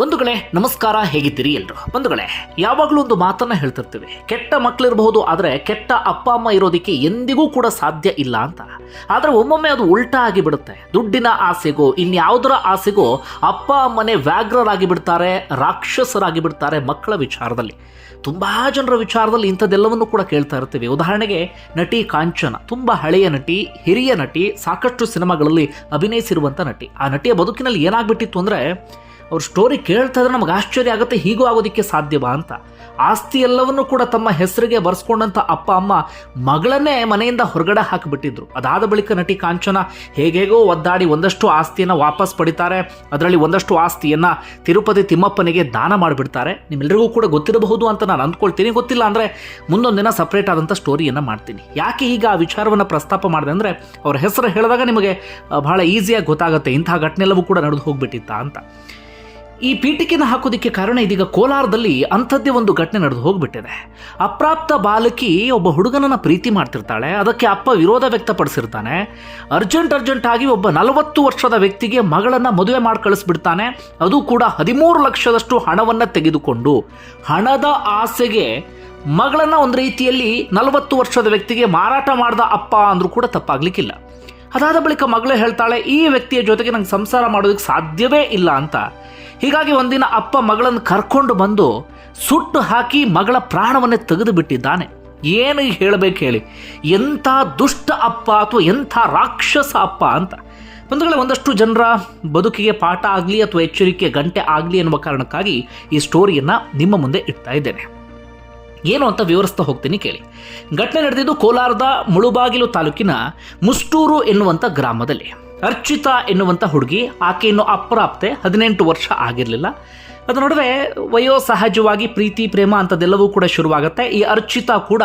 ಬಂಧುಗಳೇ, ನಮಸ್ಕಾರ ಹೇಗಿದ್ದೀರಿ ಎಲ್ರು? ಬಂಧುಗಳೇ, ಯಾವಾಗಲೂ ಒಂದು ಮಾತನ್ನ ಹೇಳ್ತಿರ್ತೀವಿ. ಕೆಟ್ಟ ಮಕ್ಕಳಿರಬಹುದು ಆದರೆ ಕೆಟ್ಟ ಅಪ್ಪ, ಅಮ್ಮ ಇರೋದಕ್ಕೆ ಎಂದಿಗೂ ಕೂಡ ಸಾಧ್ಯ ಇಲ್ಲ ಅಂತ. ಆದರೆ ಒಮ್ಮೊಮ್ಮೆ ಅದು ಉಲ್ಟಾ ಆಗಿಬಿಡುತ್ತೆ. ದುಡ್ಡಿನ ಆಸೆಗೋ, ಇನ್ಯಾವುದರ ಆಸೆಗೋ, ಅಪ್ಪ, ಅಮ್ಮನೇ ವ್ಯಾಘ್ರರಾಗಿ ಬಿಡ್ತಾರೆ ರಾಕ್ಷಸರಾಗಿ ಬಿಡ್ತಾರೆ ಮಕ್ಕಳ ವಿಚಾರದಲ್ಲಿ. ತುಂಬ ಜನರ ವಿಚಾರದಲ್ಲಿ ಇಂಥದ್ದೆಲ್ಲವನ್ನು ಕೂಡ ಕೇಳ್ತಾ ಇರ್ತೀವಿ. ಉದಾಹರಣೆಗೆ, ನಟಿ ಕಾಂಚನ, ತುಂಬ ಹಳೆಯ ನಟಿ, ಹಿರಿಯ ನಟಿ, ಸಾಕಷ್ಟು ಸಿನಿಮಾಗಳಲ್ಲಿ ಅಭಿನಯಿಸಿರುವಂಥ ನಟಿ. ಆ ನಟಿಯ ಬದುಕಿನಲ್ಲಿ ಏನಾಗ್ಬಿಟ್ಟಿತ್ತು ಅಂದರೆ ಅವ್ರ ಸ್ಟೋರಿ ಕೇಳ್ತಾ ಇದ್ರೆ ನಮಗೆ ಆಶ್ಚರ್ಯ ಆಗುತ್ತೆ, ಹೀಗೂ ಆಗೋದಕ್ಕೆ ಸಾಧ್ಯವಾ ಅಂತ. ಆಸ್ತಿ ಎಲ್ಲವನ್ನೂ ಕೂಡ ತಮ್ಮ ಹೆಸರಿಗೆ ಬರ್ಸ್ಕೊಂಡಂಥ ಅಪ್ಪ, ಅಮ್ಮ ಮಗಳನ್ನೇ ಮನೆಯಿಂದ ಹೊರಗಡೆ ಹಾಕಿಬಿಟ್ಟಿದ್ರು. ಅದಾದ ಬಳಿಕ ನಟಿ ಕಾಂಚನ ಹೇಗೇಗೋ ಒದ್ದಾಡಿ ಒಂದಷ್ಟು ಆಸ್ತಿಯನ್ನು ವಾಪಸ್ ಪಡಿತಾರೆ. ಅದರಲ್ಲಿ ಒಂದಷ್ಟು ಆಸ್ತಿಯನ್ನು ತಿರುಪತಿ ತಿಮ್ಮಪ್ಪನಿಗೆ ದಾನ ಮಾಡಿಬಿಡ್ತಾರೆ. ನಿಮ್ಮೆಲ್ಲರಿಗೂ ಕೂಡ ಗೊತ್ತಿರಬಹುದು ಅಂತ ನಾನು ಅಂದ್ಕೊಳ್ತೀನಿ. ಗೊತ್ತಿಲ್ಲ ಅಂದರೆ ಮುಂದೊಂದು ದಿನ ಸಪ್ರೇಟ್ ಆದಂಥ ಸ್ಟೋರಿಯನ್ನು ಮಾಡ್ತೀನಿ. ಯಾಕೆ ಈಗ ಆ ವಿಚಾರವನ್ನು ಪ್ರಸ್ತಾಪ ಮಾಡಿದೆ ಅಂದರೆ ಅವ್ರ ಹೆಸರು ಹೇಳಿದಾಗ ನಿಮಗೆ ಬಹಳ ಈಸಿಯಾಗಿ ಗೊತ್ತಾಗುತ್ತೆ. ಇಂತಹ ಘಟನೆ ಎಲ್ಲವೂ ಕೂಡ ನಡೆದು ಹೋಗ್ಬಿಟ್ಟಿತ್ತ ಅಂತ. ಈ ಪೀಠಿಕೆನ ಹಾಕೋದಕ್ಕೆ ಕಾರಣ ಇದೀಗ ಕೋಲಾರದಲ್ಲಿ ಅಂಥದ್ದೇ ಒಂದು ಘಟನೆ ನಡೆದು ಹೋಗ್ಬಿಟ್ಟಿದೆ. ಅಪ್ರಾಪ್ತ ಬಾಲಕಿ ಒಬ್ಬ ಹುಡುಗನನ್ನ ಪ್ರೀತಿ ಮಾಡ್ತಿರ್ತಾಳೆ, ಅದಕ್ಕೆ ಅಪ್ಪ ವಿರೋಧ ವ್ಯಕ್ತಪಡಿಸಿರ್ತಾನೆ. ಅರ್ಜೆಂಟ್ ಅರ್ಜೆಂಟ್ ಆಗಿ ಒಬ್ಬ ನಲವತ್ತು ವರ್ಷದ ವ್ಯಕ್ತಿಗೆ ಮಗಳನ್ನ ಮದುವೆ ಮಾಡಿ ಕಳಿಸ್ಬಿಡ್ತಾನೆ. ಅದು ಕೂಡ ಹದಿಮೂರು ಲಕ್ಷದಷ್ಟು ಹಣವನ್ನ ತೆಗೆದುಕೊಂಡು. ಹಣದ ಆಸೆಗೆ ಮಗಳನ್ನ ಒಂದು ರೀತಿಯಲ್ಲಿ ನಲವತ್ತು ವರ್ಷದ ವ್ಯಕ್ತಿಗೆ ಮಾರಾಟ ಮಾಡಿದ ಅಪ್ಪ ಅಂದ್ರೂ ಕೂಡ ತಪ್ಪಾಗ್ಲಿಕ್ಕಿಲ್ಲ. ಅದಾದ ಬಳಿಕ ಮಗಳು ಹೇಳ್ತಾಳೆ, ಈ ವ್ಯಕ್ತಿಯ ಜೊತೆಗೆ ನಂಗೆ ಸಂಸಾರ ಮಾಡೋದಕ್ಕೆ ಸಾಧ್ಯವೇ ಇಲ್ಲ ಅಂತ. ಹೀಗಾಗಿ ಒಂದಿನ ಅಪ್ಪ ಮಗಳನ್ನು ಕರ್ಕೊಂಡು ಬಂದು ಸುಟ್ಟು ಹಾಕಿ ಮಗಳ ಪ್ರಾಣವನ್ನೇ ತೆಗೆದು ಬಿಟ್ಟಿದ್ದಾನೆ ಏನು ಹೇಳಬೇಕು ಹೇಳಿ. ಎಂಥ ದುಷ್ಟ ಅಪ್ಪ ಅಥವಾ ಎಂಥ ರಾಕ್ಷಸ ಅಪ್ಪ ಅಂತ. ಬಂಧುಗಳೇ, ಒಂದಷ್ಟು ಜನರ ಬದುಕಿಗೆ ಪಾಠ ಆಗಲಿ ಅಥವಾ ಎಚ್ಚರಿಕೆ ಗಂಟೆ ಆಗಲಿ ಎನ್ನುವ ಕಾರಣಕ್ಕಾಗಿ ಈ ಸ್ಟೋರಿಯನ್ನು ನಿಮ್ಮ ಮುಂದೆ ಇಡ್ತಾ ಇದ್ದೇನೆ. ಏನು ಅಂತ ವಿವರಿಸ್ತಾ ಹೋಗ್ತೀನಿ ಕೇಳಿ. ಘಟನೆ ನಡೆದಿದ್ದು ಕೋಲಾರದ ಮುಳುಬಾಗಿಲು ತಾಲೂಕಿನ ಮುಸ್ಟೂರು ಎನ್ನುವಂಥ ಗ್ರಾಮದಲ್ಲಿ. ಅರ್ಚಿತಾ ಎನ್ನುವಂಥ ಹುಡುಗಿ ಆಕೆ ಇನ್ನು ಅಪ್ರಾಪ್ತೆ ಹದಿನೆಂಟು ವರ್ಷ ಆಗಿರಲಿಲ್ಲ. ಅದರ ನಡುವೆ ವಯೋ ಸಹಜವಾಗಿ ಪ್ರೀತಿ, ಪ್ರೇಮ ಅಂಥದ್ದೆಲ್ಲವೂ ಕೂಡ ಶುರುವಾಗುತ್ತೆ. ಈ ಅರ್ಚಿತಾ ಕೂಡ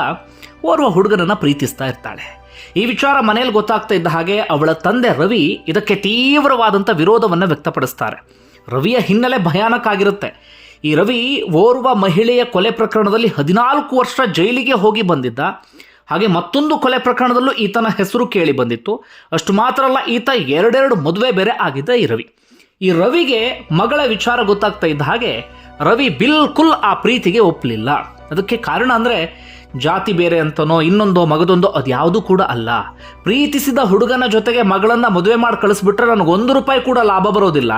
ಓರ್ವ ಹುಡುಗನನ್ನು ಪ್ರೀತಿಸ್ತಾ ಇರ್ತಾಳೆ. ಈ ವಿಚಾರ ಮನೆಯಲ್ಲಿ ಗೊತ್ತಾಗ್ತಾ ಇದ್ದ ಹಾಗೆ ಅವಳ ತಂದೆ ರವಿ ಇದಕ್ಕೆ ತೀವ್ರವಾದಂಥ ವಿರೋಧವನ್ನು ವ್ಯಕ್ತಪಡಿಸ್ತಾರೆ. ರವಿಯ ಹಿನ್ನೆಲೆ ಭಯಾನಕ ಆಗಿರುತ್ತೆ. ಈ ರವಿ ಓರ್ವ ಮಹಿಳೆಯ ಕೊಲೆ ಪ್ರಕರಣದಲ್ಲಿ ಹದಿನಾಲ್ಕು ವರ್ಷ ಜೈಲಿಗೆ ಹೋಗಿ ಬಂದಿದ್ದ. ಹಾಗೆ ಮತ್ತೊಂದು ಕೊಲೆ ಪ್ರಕರಣದಲ್ಲೂ ಈತನ ಹೆಸರು ಕೇಳಿ ಬಂದಿತ್ತು. ಅಷ್ಟು ಮಾತ್ರ ಅಲ್ಲ, ಈತ ಎರಡೆರಡು ಮದುವೆ ಬೇರೆ ಆಗಿದ್ದ ಈ ರವಿ. ಈ ರವಿಗೆ ಮಗಳ ವಿಚಾರ ಗೊತ್ತಾಗ್ತಾ ಇದ್ದ ಹಾಗೆ ರವಿ ಬಿಲ್ಕುಲ್ ಆ ಪ್ರೀತಿಗೆ ಒಪ್ಪಲಿಲ್ಲ ಅದಕ್ಕೆ ಕಾರಣ ಅಂದರೆ ಜಾತಿ ಬೇರೆ ಅಂತನೋ, ಇನ್ನೊಂದೋ, ಮಗದೊಂದೋ, ಅದ್ಯಾವುದೂ ಕೂಡ ಅಲ್ಲ. ಪ್ರೀತಿಸಿದ ಹುಡುಗನ ಜೊತೆಗೆ ಮಗಳನ್ನ ಮದುವೆ ಮಾಡಿ ಕಳಿಸ್ಬಿಟ್ರೆ ನನಗೆ ಒಂದು ರೂಪಾಯಿ ಕೂಡ ಲಾಭ ಬರೋದಿಲ್ಲ.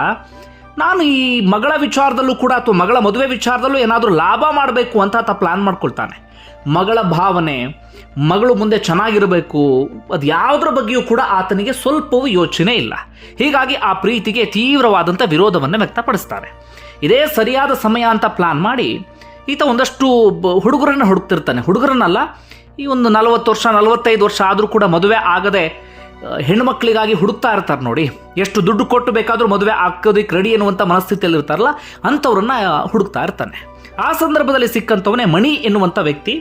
ನಾನು ಈ ಮಗಳ ವಿಚಾರದಲ್ಲೂ ಕೂಡ ಅಥವಾ ಮಗಳ ಮದುವೆ ವಿಚಾರದಲ್ಲೂ ಏನಾದರೂ ಲಾಭ ಮಾಡಬೇಕು ಅಂತ ಆತ ಪ್ಲಾನ್ ಮಾಡ್ಕೊಳ್ತಾನೆ. ಮಗಳ ಭಾವನೆ, ಮಗಳು ಮುಂದೆ ಚೆನ್ನಾಗಿರಬೇಕು, ಅದು ಯಾವುದ್ರ ಬಗ್ಗೆಯೂ ಕೂಡ ಆತನಿಗೆ ಸ್ವಲ್ಪವೂ ಯೋಚನೆ ಇಲ್ಲ. ಹೀಗಾಗಿ ಆ ಪ್ರೀತಿಗೆ ತೀವ್ರವಾದಂಥ ವಿರೋಧವನ್ನು ವ್ಯಕ್ತಪಡಿಸ್ತಾರೆ. ಇದೇ ಸರಿಯಾದ ಸಮಯ ಅಂತ ಪ್ಲಾನ್ ಮಾಡಿ, ಈತ ಒಂದಷ್ಟು ಹುಡುಗರನ್ನು ಹುಡುಕ್ತಿರ್ತಾನೆ. ಹುಡುಗರನ್ನಲ್ಲ, ಈ ಒಂದು ನಲವತ್ತು ವರ್ಷ, ನಲವತ್ತೈದು ವರ್ಷ ಆದರೂ ಕೂಡ ಮದುವೆ ಆಗದೆ ಹೆಣ್ಮಕ್ಳಿಗಾಗಿ ಹುಡುಕ್ತಾ ಇರ್ತಾರೆ ನೋಡಿ. ಎಷ್ಟು ದುಡ್ಡು ಕೊಟ್ಟು ಬೇಕಾದರೂ ಮದುವೆ ಹಾಕೋದಕ್ಕೆ ರೆಡಿ ಎನ್ನುವಂಥ ಮನಸ್ಥಿತಿಯಲ್ಲಿ ಇರ್ತಾರಲ್ಲ, ಅಂಥವ್ರನ್ನ ಹುಡುಕ್ತಾ ಇರ್ತಾನೆ. ಆ ಸಂದರ್ಭದಲ್ಲಿ ಸಿಕ್ಕಂಥವನೇ ಮಣಿ ಎನ್ನುವಂಥ ವ್ಯಕ್ತಿ.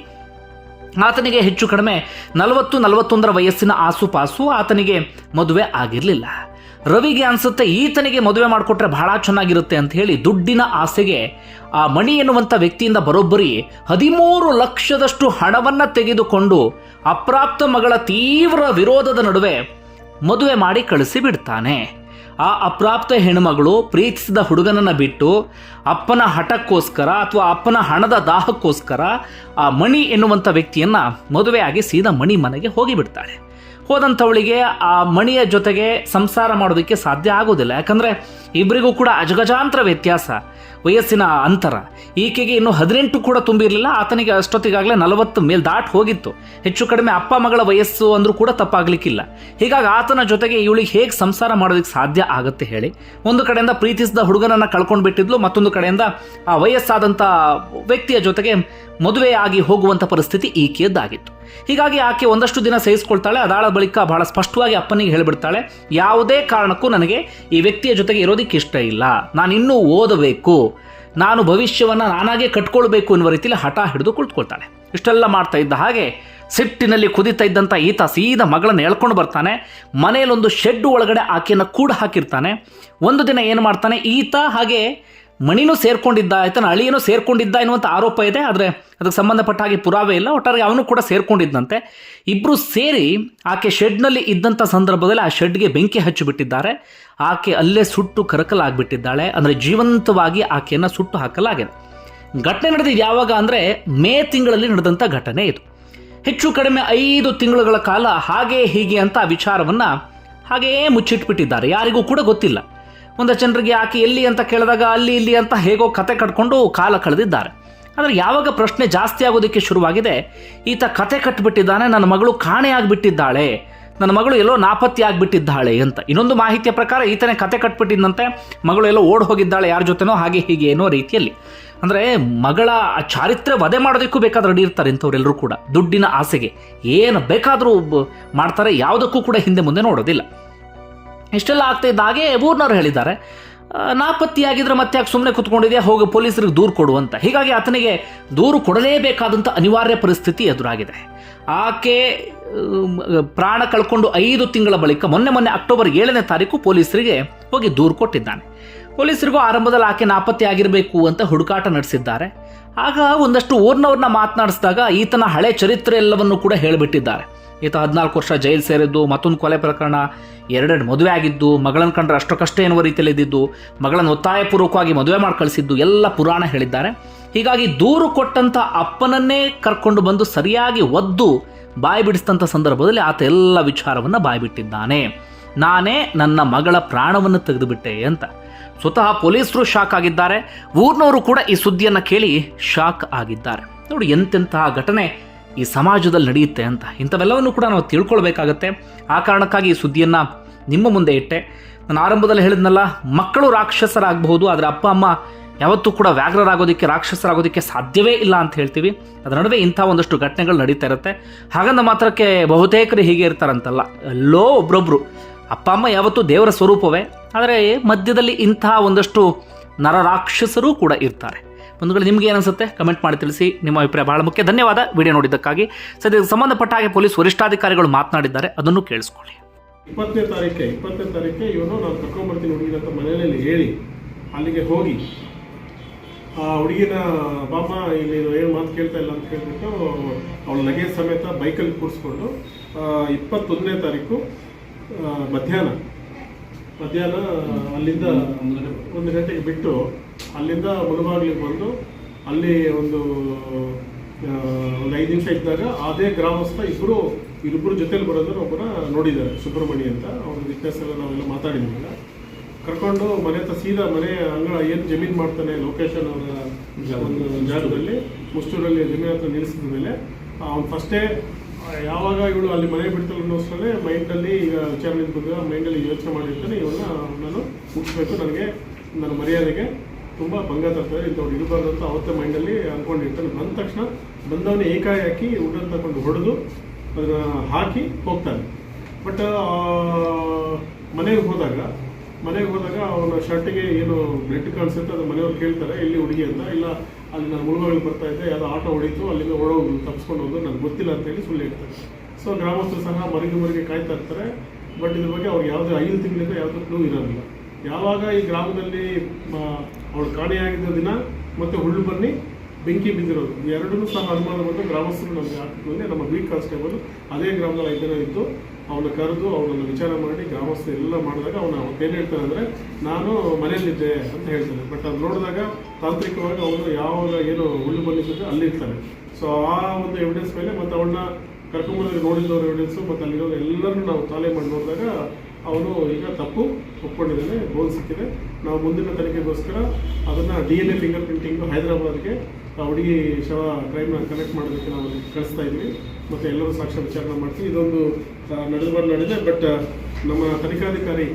ಆತನಿಗೆ ಹೆಚ್ಚು ಕಡಿಮೆ ನಲವತ್ತು ನಲವತ್ತೊಂದರ ವಯಸ್ಸಿನ ಆಸುಪಾಸು, ಆತನಿಗೆ ಮದುವೆ ಆಗಿರಲಿಲ್ಲ. ರವಿಗೆ ಅನ್ಸುತ್ತೆ ಈತನಿಗೆ ಮದುವೆ ಮಾಡಿಕೊಟ್ರೆ ಬಹಳ ಚೆನ್ನಾಗಿರುತ್ತೆ ಅಂತ ಹೇಳಿ ದುಡ್ಡಿನ ಆಸೆಗೆ ಆ ಮಣಿ ಎನ್ನುವಂಥ ವ್ಯಕ್ತಿಯಿಂದ ಬರೋಬ್ಬರಿ ಹದಿಮೂರು ಲಕ್ಷದಷ್ಟು ಹಣವನ್ನು ತೆಗೆದುಕೊಂಡು ಅಪ್ರಾಪ್ತ ಮಗಳ ತೀವ್ರ ವಿರೋಧದ ನಡುವೆ ಮದುವೆ ಮಾಡಿ ಕಳಿಸಿ ಬಿಡ್ತಾನೆ. ಆ ಅಪ್ರಾಪ್ತ ಹೆಣ್ಮಗಳು ಪ್ರೀತಿಸಿದ ಹುಡುಗನನ್ನ ಬಿಟ್ಟು ಅಪ್ಪನ ಹಠಕ್ಕೋಸ್ಕರ ಅಥವಾ ಅಪ್ಪನ ಹಣದ ದಾಹಕ್ಕೋಸ್ಕರ ಆ ಮಣಿ ಎನ್ನುವಂಥ ವ್ಯಕ್ತಿಯನ್ನ ಮದುವೆಯಾಗಿ ಸೀದಾ ಮಣಿ ಮನೆಗೆ ಹೋಗಿಬಿಡ್ತಾಳೆ. ಹೋದಂಥವಳಿಗೆ ಆ ಮಣಿಯ ಜೊತೆಗೆ ಸಂಸಾರ ಮಾಡೋದಕ್ಕೆ ಸಾಧ್ಯ ಆಗೋದಿಲ್ಲ ಯಾಕಂದರೆ ಇಬ್ಬರಿಗೂ ಕೂಡ ಅಜಗಜಾಂತರ ವ್ಯತ್ಯಾಸ, ವಯಸ್ಸಿನ ಅಂತರ. ಈಕೆಗೆ ಇನ್ನು ಹದಿನೆಂಟು ಕೂಡ ತುಂಬಿರಲಿಲ್ಲ, ಆತನಿಗೆ ಅಷ್ಟೊತ್ತಿಗಾಗಲೇ ನಲವತ್ತು ಮೇಲ್ ದಾಟ್ ಹೋಗಿತ್ತು. ಹೆಚ್ಚು ಕಡಿಮೆ ಅಪ್ಪ ಮಗಳ ವಯಸ್ಸು ಅಂದರೂ ಕೂಡ ತಪ್ಪಾಗಲಿಕ್ಕಿಲ್ಲ. ಹೀಗಾಗಿ ಆತನ ಜೊತೆಗೆ ಇವಳಿಗೆ ಹೇಗೆ ಸಂಸಾರ ಮಾಡೋದಕ್ಕೆ ಸಾಧ್ಯ ಆಗುತ್ತೆ ಹೇಳಿ ಒಂದು ಕಡೆಯಿಂದ ಪ್ರೀತಿಸಿದ ಹುಡುಗನನ್ನ ಕಳ್ಕೊಂಡು ಬಿಟ್ಟಿದ್ಲು ಮತ್ತೊಂದು ಕಡೆಯಿಂದ ಆ ವಯಸ್ಸಾದಂಥ ವ್ಯಕ್ತಿಯ ಜೊತೆಗೆ ಮದುವೆ ಆಗಿ ಹೋಗುವಂಥ ಪರಿಸ್ಥಿತಿ ಈಕೆಯದ್ದಾಗಿತ್ತು. ಹೀಗಾಗಿ ಆಕೆ ಒಂದಷ್ಟು ದಿನ ಸಹಿಸಿಕೊಳ್ತಾಳೆ, ಅದಾಳ ಬಳಿಕ ಬಹಳ ಸ್ಪಷ್ಟವಾಗಿ ಅಪ್ಪನಿಗೆ ಹೇಳಿಬಿಡ್ತಾಳೆ, ಯಾವುದೇ ಕಾರಣಕ್ಕೂ ನನಗೆ ಈ ವ್ಯಕ್ತಿಯ ಜೊತೆಗೆ ಇರೋದಕ್ಕೆ ಇಷ್ಟ ಇಲ್ಲ, ನಾನು ಇನ್ನೂ ಓದಬೇಕು, ನಾನು ಭವಿಷ್ಯವನ್ನು ನಾನಾಗೆ ಕಟ್ಕೊಳ್ಬೇಕು ಎನ್ನುವ ರೀತಿಯಲ್ಲಿ ಹಠ ಹಿಡಿದು ಕುಳಿತುಕೊಳ್ತಾಳೆ. ಇಷ್ಟೆಲ್ಲ ಮಾಡ್ತಾ ಇದ್ದ ಹಾಗೆ ಸಿಟ್ಟಿನಲ್ಲಿ ಕುದಿತಾ ಇದ್ದಂಥ ಈತ ಸೀದಾ ಮಗಳನ್ನು ಎಳ್ಕೊಂಡು ಬರ್ತಾನೆ, ಮನೆಯಲ್ಲೊಂದು ಶೆಡ್ ಒಳಗಡೆ ಆಕೆಯನ್ನು ಕೂಡ ಹಾಕಿರ್ತಾನೆ. ಒಂದು ದಿನ ಏನು ಮಾಡ್ತಾನೆ, ಈತ ಹಾಗೆ ಮಣಿನೂ ಸೇರ್ಕೊಂಡಿದ್ದ ಆಯ್ತಾನ ಅಳಿಯನೂ ಸೇರ್ಕೊಂಡಿದ್ದ ಎನ್ನುವಂಥ ಆರೋಪ ಇದೆ. ಆದರೆ ಅದಕ್ಕೆ ಸಂಬಂಧಪಟ್ಟ ಹಾಗೆ ಪುರಾವೆ ಇಲ್ಲ. ಒಟ್ಟಾರೆ ಅವನು ಕೂಡ ಸೇರ್ಕೊಂಡಿದ್ದಂತೆ ಇಬ್ಬರು ಸೇರಿ ಆಕೆ ಶೆಡ್ನಲ್ಲಿ ಇದ್ದಂಥ ಸಂದರ್ಭದಲ್ಲಿ ಆ ಶೆಡ್ಗೆ ಬೆಂಕಿ ಹಚ್ಚಿಬಿಟ್ಟಿದ್ದಾರೆ. ಆಕೆ ಅಲ್ಲೇ ಸುಟ್ಟು ಕರಕಲಾಗ್ಬಿಟ್ಟಿದ್ದಾಳೆ. ಅಂದರೆ ಜೀವಂತವಾಗಿ ಆಕೆಯನ್ನು ಸುಟ್ಟು ಹಾಕಲಾಗಿದೆ. ಘಟನೆ ನಡೆದಿದ್ದು ಯಾವಾಗ ಅಂದರೆ ಮೇ ತಿಂಗಳಲ್ಲಿ ನಡೆದಂಥ ಘಟನೆ ಇದು. ಹೆಚ್ಚು ಕಡಿಮೆ ಐದು ತಿಂಗಳುಗಳ ಕಾಲ ಹಾಗೆ ಹೀಗೆ ಅಂತ ವಿಚಾರವನ್ನು ಹಾಗೆಯೇ ಮುಚ್ಚಿಟ್ಬಿಟ್ಟಿದ್ದಾರೆ. ಯಾರಿಗೂ ಕೂಡ ಗೊತ್ತಿಲ್ಲ. ಒಂದಷ್ಟು ಜನರಿಗೆ ಆಕೆ ಎಲ್ಲಿ ಅಂತ ಕೇಳಿದಾಗ ಅಲ್ಲಿ ಇಲ್ಲಿ ಅಂತ ಹೇಗೋ ಕತೆ ಕಟ್ಕೊಂಡು ಕಾಲ ಕಳೆದಿದ್ದಾರೆ. ಆದರೆ ಯಾವಾಗ ಪ್ರಶ್ನೆ ಜಾಸ್ತಿ ಆಗೋದಕ್ಕೆ ಶುರುವಾಗಿದೆ, ಈತ ಕತೆ ಕಟ್ಟಿಬಿಟ್ಟಿದ್ದಾನೆ ನನ್ನ ಮಗಳು ಕಾಣೆಯಾಗಿಬಿಟ್ಟಿದ್ದಾಳೆ ನನ್ನ ಮಗಳು ಎಲ್ಲೋ ನಾಪತ್ತೆ ಆಗಿಬಿಟ್ಟಿದ್ದಾಳೆ ಅಂತ. ಇನ್ನೊಂದು ಮಾಹಿತಿಯ ಪ್ರಕಾರ ಈತನೇ ಕತೆ ಕಟ್ಬಿಟ್ಟಿದ್ದಂತೆ, ಮಗಳು ಎಲ್ಲೋ ಓಡ್ ಹೋಗಿದ್ದಾಳೆ ಯಾರ ಜೊತೆನೋ, ಹಾಗೆ ಹೀಗೆ ಏನೋ ರೀತಿಯಲ್ಲಿ. ಅಂದರೆ ಮಗಳ ಆ ಚಾರಿತ್ರ್ಯ ವಧೆ ಮಾಡೋದಕ್ಕೂ ಬೇಕಾದ್ರೆ ರೆಡಿ ಇರ್ತಾರೆ ಇಂಥವ್ರೆಲ್ಲರೂ ಕೂಡ. ದುಡ್ಡಿನ ಆಸೆಗೆ. ಏನು ಬೇಕಾದರೂ ಮಾಡ್ತಾರೆ, ಯಾವುದಕ್ಕೂ ಕೂಡ ಹಿಂದೆ ಮುಂದೆ ನೋಡೋದಿಲ್ಲ. ಇಷ್ಟೆಲ್ಲ ಆಗ್ತಾ ಇದ್ದ ಹಾಗೆ ಊರ್ನವ್ರು ಹೇಳಿದ್ದಾರೆ. ನಾಪತ್ತಿಯಾಗಿದ್ರೆ ಮತ್ತೆ ಯಾಕೆ ಸುಮ್ಮನೆ ಕುತ್ಕೊಂಡಿದೆಯಾ? ಹೋಗಿ ಪೊಲೀಸರಿಗೆ ದೂರು ಕೊಡು ಅಂತ. ಹೀಗಾಗಿ ಆತನಿಗೆ ದೂರು ಕೊಡಲೇಬೇಕಾದಂಥ ಅನಿವಾರ್ಯ ಪರಿಸ್ಥಿತಿ ಎದುರಾಗಿದೆ. ಆಕೆ ಪ್ರಾಣ ಕಳ್ಕೊಂಡು ಐದು ತಿಂಗಳ ಬಳಿಕ ಮೊನ್ನೆ ಮೊನ್ನೆ ಅಕ್ಟೋಬರ್ ಏಳನೇ ತಾರೀಕು ಪೊಲೀಸರಿಗೆ ಹೋಗಿ ದೂರು ಕೊಟ್ಟಿದ್ದಾನೆ. ಪೊಲೀಸರಿಗೂ ಆರಂಭದಲ್ಲಿ ಆಕೆ ನಾಪತ್ತೆ ಆಗಿರಬೇಕು ಅಂತ ಹುಡುಕಾಟ ನಡೆಸಿದ್ದಾರೆ. ಆಗ ಒಂದಷ್ಟು ಊರ್ನವ್ರನ್ನ ಮಾತನಾಡಿಸಿದಾಗ ಈತನ ಹಳೆ ಚರಿತ್ರೆ ಎಲ್ಲವನ್ನು ಕೂಡ ಹೇಳಿಬಿಟ್ಟಿದ್ದಾರೆ. ಈತ ಹದಿನಾಲ್ಕು ವರ್ಷ ಜೈಲು ಸೇರಿದ್ದು, ಮತ್ತೊಂದು ಕೊಲೆ ಪ್ರಕರಣ. ಎರಡೆರಡು ಮದುವೆ ಆಗಿದ್ದು, ಮಗಳನ್ನು ಕಂಡ್ರೆ ಅಷ್ಟಕ್ಕಷ್ಟೇ ಎನ್ನುವ ರೀತಿಯಲ್ಲಿ ಇದ್ದಿದ್ದು, ಮಗಳನ್ನು ಒತ್ತಾಯಪೂರ್ವಕವಾಗಿ ಮದುವೆ ಮಾಡಿ ಕಳಿಸಿದ್ದು ಎಲ್ಲ ಪುರಾಣ ಹೇಳಿದ್ದಾರೆ. ಹೀಗಾಗಿ ದೂರು ಕೊಟ್ಟಂಥ ಅಪ್ಪನನ್ನೇ ಕರ್ಕೊಂಡು ಬಂದು ಸರಿಯಾಗಿ ಒದ್ದು ಬಾಯಿ ಬಿಡಿಸಿದಂಥ ಸಂದರ್ಭದಲ್ಲಿ ಆತ ಎಲ್ಲ ವಿಚಾರವನ್ನು ಬಾಯಿ ಬಿಟ್ಟಿದ್ದಾನೆ ನಾನೇ ನನ್ನ ಮಗಳ ಪ್ರಾಣವನ್ನು ತೆಗೆದುಬಿಟ್ಟೆ ಅಂತ. ಸ್ವತಃ ಪೊಲೀಸರು ಶಾಕ್ ಆಗಿದ್ದಾರೆ. ಊರ್ನವರು ಕೂಡ ಈ ಸುದ್ದಿಯನ್ನು ಕೇಳಿ ಶಾಕ್ ಆಗಿದ್ದಾರೆ. ನೋಡಿ ಎಂತೆಂತಹ ಘಟನೆ ಈ ಸಮಾಜದಲ್ಲಿ ನಡೆಯುತ್ತೆ ಅಂತ. ಇಂಥವೆಲ್ಲವನ್ನು ಕೂಡ ನಾವು ತಿಳ್ಕೊಳ್ಬೇಕಾಗತ್ತೆ. ಆ ಕಾರಣಕ್ಕಾಗಿ ಈ ಸುದ್ದಿಯನ್ನು ನಿಮ್ಮ ಮುಂದೆ ಇಟ್ಟೆ. ನಾನು ಆರಂಭದಲ್ಲಿ ಹೇಳಿದ್ನಲ್ಲ, ಮಕ್ಕಳು ರಾಕ್ಷಸರಾಗಬಹುದು, ಆದರೆ ಅಪ್ಪ, ಅಮ್ಮ ಯಾವತ್ತೂ ಕೂಡ ವ್ಯಾಘ್ರರಾಗೋದಕ್ಕೆ, ರಾಕ್ಷಸರಾಗೋದಕ್ಕೆ ಸಾಧ್ಯವೇ ಇಲ್ಲ ಅಂತ ಹೇಳ್ತೀವಿ. ಅದರ ನಡುವೆ ಇಂಥ ಒಂದಷ್ಟು ಘಟನೆಗಳು ನಡೀತಾ ಇರುತ್ತೆ. ಹಾಗಂದ ಮಾತ್ರಕ್ಕೆ ಬಹುತೇಕರು ಹೀಗೆ ಇರ್ತಾರಂತಲ್ಲ. ಎಲ್ಲೋ ಒಬ್ರೊಬ್ರು. ಅಪ್ಪ, ಅಮ್ಮ ಯಾವತ್ತೂ ದೇವರ ಸ್ವರೂಪವೇ, ಆದರೆ ಮಧ್ಯದಲ್ಲಿ ಇಂಥ ಒಂದಷ್ಟು ನರರಾಕ್ಷಸರೂ ಕೂಡ ಇರ್ತಾರೆ. ಬಂಧುಗಳು, ನಿಮ್ಗೆ ಏನಿಸುತ್ತೆ ಕಮೆಂಟ್ ಮಾಡಿ ತಿಳಿಸಿ. ನಿಮ್ಮ ಅಭಿಪ್ರಾಯ ಬಹಳ ಮುಖ್ಯ. ಧನ್ಯವಾದ. ವಿಡಿಯೋ ನೋಡಿದ್ದಕ್ಕಾಗಿ ಸದ್ಯ ಸಂಬಂಧಪಟ್ಟ ಹಾಗೆ ಪೊಲೀಸ್ ವರಿಷ್ಠಾಧಿಕಾರಿಗಳು ಮಾತನಾಡಿದ್ದಾರೆ. ಅದನ್ನು ಕೇಳಿಸ್ಕೊಳ್ಳಿ. ಇಪ್ಪತ್ತನೇ ತಾರೀಕೆ ಇಪ್ಪತ್ತನೇ ತಾರೀಕೆ ಇವನು ನಾನು ಕರ್ಕೊಂಡ್ಬರ್ತೀನಿ ಹುಡುಗಿನ ಅಂತ ಮನೆಯಲ್ಲಿ ಹೇಳಿ, ಅಲ್ಲಿಗೆ ಹೋಗಿ. ಆ ಹುಡುಗಿನ ಬಾಮ್ಮ ಇಲ್ಲಿ ಏನು ಮಾತು ಕೇಳ್ತಾ ಇಲ್ಲ ಅಂತ ಕೇಳಿಬಿಟ್ಟು ಅವಳ ಲಗೇಜ್ ಸಮೇತ ಬೈಕಲ್ಲಿ ಕೂರಿಸ್ಕೊಂಡು ಇಪ್ಪತ್ತೊಂದನೇ ತಾರೀಕು ಮಧ್ಯಾಹ್ನ. ಮಧ್ಯಾಹ್ನ ಅಲ್ಲಿಂದ ಒಂದು ಗಂಟೆಗೆ ಬಿಟ್ಟು ಅಲ್ಲಿಂದ ಮುಳುಬಾಗ್ಲಿಗೆ ಬಂದು ಅಲ್ಲಿ ಒಂದು ಒಂದು ಐದು ನಿಮಿಷ ಇದ್ದಾಗ ಅದೇ ಗ್ರಾಮಸ್ಥ ಇಬ್ಬರು ಇಬ್ಬರು ಜೊತೆಲಿ ಬರೋದನ್ನ ಒಬ್ಬರ ನೋಡಿದ್ದಾರೆ ಸುಬ್ರಹ್ಮಣಿ ಅಂತ. ಅವ್ರ ವಿಟ್ನೆಸ್ ಎಲ್ಲ ನಾವೆಲ್ಲ ಮಾತಾಡಿದ್ವಿ ಕರ್ಕೊಂಡು ಮನೆ ಹತ್ರ ಸೀದಾ ಮನೆ ಅಂಗಳ ಏನು ಜಮೀನು ಮಾಡ್ತಾನೆ ಲೊಕೇಶನ್ ಅವರ ಒಂದು ಜಾಗದಲ್ಲಿ ಮುಷ್ಟೂರಲ್ಲಿ ಜಮೀನು ಹತ್ರ ನಿಲ್ಲಿಸಿದ ಮೇಲೆ ಅವ್ನು ಫಸ್ಟೇ ಯಾವಾಗ ಇವಳು ಅಲ್ಲಿ ಮನೆ ಬಿಡ್ತಾಳೆ ಅನ್ನೋಷ್ಟರಲ್ಲೇ ಮೈಂಡಲ್ಲಿ ಈಗ ವಿಚಾರ ಬಂದಾಗ ಮೈಂಡಲ್ಲಿ ಯೋಚನೆ ಮಾಡಿರ್ತಾನೆ ಇವನ್ನ ನಾನು ಮುಗಿಸ್ಬೇಕು ನನಗೆ, ನನ್ನ ಮರ್ಯಾದೆಗೆ. ತುಂಬ ಭಂಗ ತರ್ತಾರೆ ಇಂಥವ್ರು ಇರಬಾರ್ದು ಅಂತ ಅವತ್ತೇ ಮೈಂಡಲ್ಲಿ ಅಂದ್ಕೊಂಡಿರ್ತಾನೆ ಬಂದ ತಕ್ಷಣ ಬಂದವನೇ ಹಾಕಿ ಊಟನ ತಗೊಂಡು ಹೊಡೆದು ಅದನ್ನ ಹಾಕಿ ಹೋಗ್ತಾನೆ. ಬಟ್ ಮನೆಗೆ ಹೋದಾಗ ಮನೆಗೆ ಹೋದಾಗ ಅವನ ಶರ್ಟಿಗೆ ಏನು ಬ್ಲಡ್ ಕಾಣಿಸುತ್ತೆ ಅದು ಮನೆಯವ್ರು ಕೇಳ್ತಾರೆ ಇಲ್ಲಿ ಹುಡುಗಿ ಅಂತ, ಇಲ್ಲ ಅಲ್ಲಿ ನಾನು ಮುಳುಗೋಗಿ ಬರ್ತಾ ಇದ್ದೆ, ಯಾವುದೋ ಆಟೋ ಹೊಡೀತು, ಅಲ್ಲಿಂದ ಓಡೋಗಿ ತಪ್ಪಿಸ್ಕೊಂಡು ಹೋದ್ರು ನನಗೆ ಗೊತ್ತಿಲ್ಲ ಅಂತೇಳಿ ಸುಳ್ಳು ಹೇಳ್ತಾರೆ. ಸೊ ಗ್ರಾಮಸ್ಥರು ಸಹ ಮರಿಗೆ ಮರಿಗೆ ಕಾಯ್ತಾ ಇರ್ತಾರೆ ಬಟ್ ಇದ್ರ ಬಗ್ಗೆ ಅವ್ರಿಗೆ ಯಾವುದೇ ಐದು ತಿಂಗಳಿಂದ ಯಾವುದೇ ಕ್ಲೂ ಇರೋದಿಲ್ಲ. ಯಾವಾಗ ಈ ಗ್ರಾಮದಲ್ಲಿ ಅವಳು ಕಾಣೆಯಾಗಿದ್ದ ದಿನ ಮತ್ತು ಹುಳ್ಳು ಬನ್ನಿ, ಬೆಂಕಿ ಬಿದ್ದಿರೋದು ಎರಡನ್ನೂ ಸಹ ಅನುಮಾನ ಗ್ರಾಮಸ್ಥರು ನಮಗೆ ಹಾಕಿದ್ಮೇಲೆ ನಮ್ಮ ಬೀಟ್ ಕಾನ್ಸ್ಟೇಬಲ್ ಅದೇ ಗ್ರಾಮದಲ್ಲಿ ಐದು ಜನ ಅವನ ಕರೆದು ಅವನನ್ನು ವಿಚಾರ ಮಾಡಿ ಗ್ರಾಮಸ್ಥರು ಎಲ್ಲ ಮಾಡಿದಾಗ ಅವನು ಏನು ಹೇಳ್ತಾನೆ ಅಂದರೆ, ನಾನು ಮನೆಯಲ್ಲಿದ್ದೆ ಅಂತ ಹೇಳ್ತಾನೆ. ಬಟ್ ಅದು ನೋಡಿದಾಗ ತಾಂತ್ರಿಕವಾಗಿ ಅವನು ಯಾವಾಗ ಏನು ಹುಲ್ಲು ಅಲ್ಲಿ ಇರ್ತಾನೆ. ಸೊ ಆ ಒಂದು ಎವಿಡೆನ್ಸ್ ಮೇಲೆ ಮತ್ತು ಅವನ್ನ ಕರ್ಕೊಂಬಂದ್ರೆ ನೋಡಿದ್ದವ್ರ ಎವಿಡೆನ್ಸು ಮತ್ತು ಅಲ್ಲಿರೋ ಎಲ್ಲರನ್ನೂ ನಾವು ತಾಲೆ ಮಾಡಿ ನೋಡಿದಾಗ ಅವನು ಈಗ ತಪ್ಪು ಒಪ್ಕೊಂಡಿದ್ದಾನೆ, ಗೋಲ್ ಸಿಕ್ಕಿದೆ. ನಾವು ಮುಂದಿನ ತನಿಖೆಗೋಸ್ಕರ ಅದನ್ನು D N A finger printing ಹೈದರಾಬಾದ್ಗೆ ಹುಡುಗಿ ಶವ ಕ್ರೈಮ್ನ ಕನೆಕ್ಟ್ ಮಾಡೋದಕ್ಕೆ ನಾವು ಕಳಿಸ್ತಾ ಇದ್ವಿ. ಮತ್ತು ಎಲ್ಲರೂ ಸಾಕ್ಷ್ಯ ವಿಚಾರಣೆ ಮಾಡ್ತೀವಿ. ಇದೊಂದು ನಡೆದುಬಾರ್ದು ನಡೆದಿದೆ ಬಟ್ ನಮ್ಮ ತನಿಖಾಧಿಕಾರಿ